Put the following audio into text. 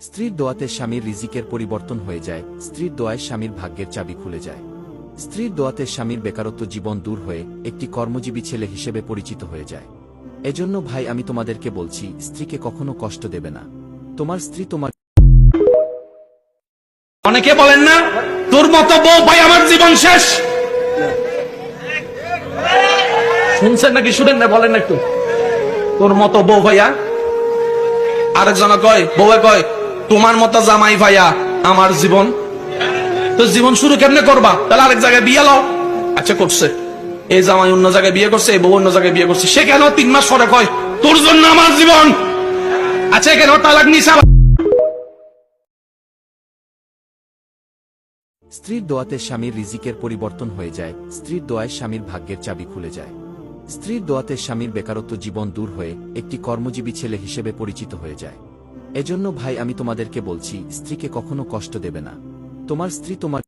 স্ত্রীর দোয়াতে স্বামীর রিজিকের পরিবর্তন হয়ে যায়, স্ত্রীর দোয়ায় স্বামীর ভাগ্যের চাবি খুলে যায়। স্ত্রীর দোয়াতে স্বামীর বেকারত্ব জীবন দূর হয়ে একটি কর্মজীবী ছেলে হিসেবে পরিচিত হয়ে যায়। এজন্য ভাই, আমি তোমাদেরকে বলছি, স্ত্রীকে কখনো কষ্ট দেবে না। তোমার স্ত্রী তোমার অনেকে বলেন না, তোর মতো বউ ভাই আমার জীবন শেষ। শুনছেন নাকি, শুনেন না, বলেন একটু। তোর মতো বউ ভাইয়া? আরেকজন কয়, বউয়ে কয় তোমার মতো জামাই ভাইয়া আমার জীবন। তো জীবন শুরু কেমনে করবা? তাহলে আরেক জায়গায় বিয়ে লও। আচ্ছা করছে। এই জামাই অন্য জায়গায় বিয়ে করছে, এই বউ অন্য জায়গায় বিয়ে করছে। সে কেন তিন মাস পরে কয়, তোর জন্য আমার জীবন আচ্ছা কেন তালাক আবার। স্ত্রীর দোয়াতে স্বামীর রিজিকের পরিবর্তন হয়ে যায়, স্ত্রীর দোয়ায় স্বামীর ভাগ্যের চাবি খুলে যায়। স্ত্রীর দোয়াতে স্বামীর বেকারত্ব জীবন দূর হয়ে একটি কর্মজীবী ছেলে হিসেবে পরিচিত হয়ে যায়। এজন্য ভাই আমি তোমাদেরকে বলছি স্ত্রীকে কখনো কষ্ট দেবে না। তোমার স্ত্রী তোমার